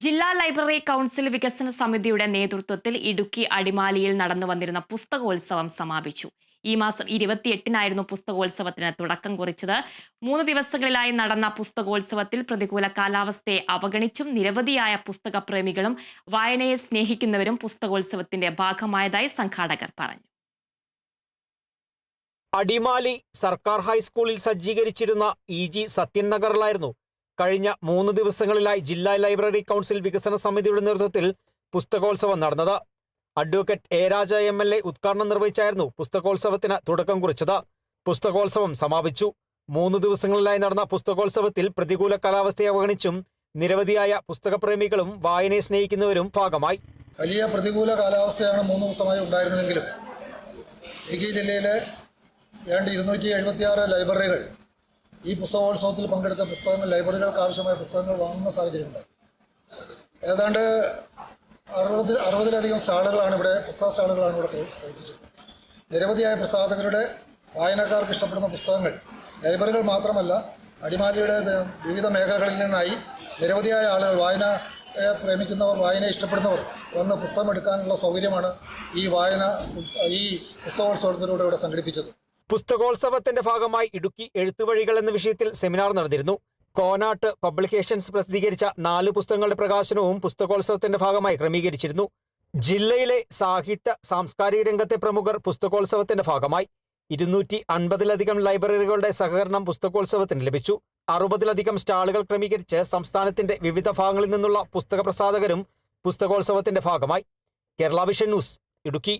ജില്ലാ library council വികസന സമിതിയുടെ നേതൃത്വത്തിൽ ഇടുക്കി അടിമാലിയിൽ നടന്നു വന്നിരുന്ന പുസ്തകോത്സവം സമാപിച്ചു. ഈ മാസം ഇരുപത്തിയെട്ടിനായിരുന്നു പുസ്തകോത്സവത്തിന് തുടക്കം കുറിച്ചത്. മൂന്ന് ദിവസങ്ങളിലായി നടന്ന പുസ്തകോത്സവത്തിൽ പ്രതികൂല കാലാവസ്ഥയെ അവഗണിച്ചും നിരവധിയായ പുസ്തകപ്രേമികളും വായനയെ സ്നേഹിക്കുന്നവരും പുസ്തകോത്സവത്തിന്റെ ഭാഗമായതായി സംഘാടകർ പറഞ്ഞു. അടിമാലി സർക്കാർ ഹൈസ്കൂളിൽ സജ്ജീകരിച്ചിരുന്ന ഇ ജി സത്യൻ നഗറിലായിരുന്നു കഴിഞ്ഞ മൂന്ന് ദിവസങ്ങളിലായി ജില്ലാ ലൈബ്രറി കൗൺസിൽ വികസന സമിതിയുടെ നേതൃത്വത്തിൽ പുസ്തകോത്സവം നടന്നത്. Advocate A Raja M L A ഉദ്ഘാടനം നിർവഹിച്ചായിരുന്നു പുസ്തകോത്സവത്തിന് തുടക്കം കുറിച്ചത്. പുസ്തകോത്സവം സമാപിച്ചു. മൂന്ന് ദിവസങ്ങളിലായി നടന്ന പുസ്തകോത്സവത്തിൽ പ്രതികൂല കാലാവസ്ഥയെ അവഗണിച്ചും നിരവധിയായ പുസ്തകപ്രേമികളും വായനയെ സ്നേഹിക്കുന്നവരും ഭാഗമായി. വലിയ പ്രതികൂല കാലാവസ്ഥയാണ് മൂന്ന് ദിവസമായി ഉണ്ടായിരുന്നതെങ്കിലും ഇടുക്കി ജില്ലയിലെ ഏതാണ്ട് ഇരുന്നൂറ്റി എഴുപത്തിയാറ് ലൈബ്രറികൾ ഈ പുസ്തകോത്സവത്തിൽ പങ്കെടുത്ത പുസ്തകങ്ങൾ ലൈബ്രറികൾക്ക് ആവശ്യമായ പുസ്തകങ്ങൾ വാങ്ങുന്ന സാഹചര്യമുണ്ട്. ഏതാണ്ട് അറുപതിൽ അറുപതിലധികം സ്റ്റാളുകളാണ് ഇവിടെ പുസ്തക സ്റ്റാളുകളാണ് ഇവിടെ പ്രവ- പ്രവർത്തിച്ചത് നിരവധിയായ പ്രസാധകരുടെ വായനക്കാർക്ക് ഇഷ്ടപ്പെടുന്ന പുസ്തകങ്ങൾ ലൈബ്രറികൾ മാത്രമല്ല അടിമാലിയുടെ വിവിധ മേഖലകളിൽ നിന്നായി നിരവധിയായ ആളുകൾ വായന പ്രേമിക്കുന്നവർ വായന ഇഷ്ടപ്പെടുന്നവർ വന്ന് പുസ്തകം എടുക്കാനുള്ള സൗകര്യമാണ് ഈ വായന ഈ പുസ്തകോത്സവത്തിലൂടെ ഇവിടെ സംഘടിപ്പിച്ചത്. പുസ്തകോത്സവത്തിന്റെ ഭാഗമായി ഇടുക്കി എഴുത്തുവഴികൾ എന്ന വിഷയത്തിൽ സെമിനാർ നടന്നിരുന്നു. കോനാട്ട് പബ്ലിക്കേഷൻസ് പ്രസിദ്ധീകരിച്ച നാല് പുസ്തകങ്ങളുടെ പ്രകാശനവും പുസ്തകോത്സവത്തിന്റെ ഭാഗമായി ക്രമീകരിച്ചിരുന്നു. ജില്ലയിലെ സാഹിത്യ സാംസ്കാരിക രംഗത്തെ പ്രമുഖർ പുസ്തകോത്സവത്തിന്റെ ഭാഗമായി. ഇരുന്നൂറ്റി അൻപതിലധികം ലൈബ്രറികളുടെ സഹകരണം പുസ്തകോത്സവത്തിന് ലഭിച്ചു. അറുപതിലധികം സ്റ്റാളുകൾ ക്രമീകരിച്ച് സംസ്ഥാനത്തിന്റെ വിവിധ ഭാഗങ്ങളിൽ നിന്നുള്ള പുസ്തക പ്രസാധകരും പുസ്തകോത്സവത്തിന്റെ ഭാഗമായി. Kerala vision news Idukki.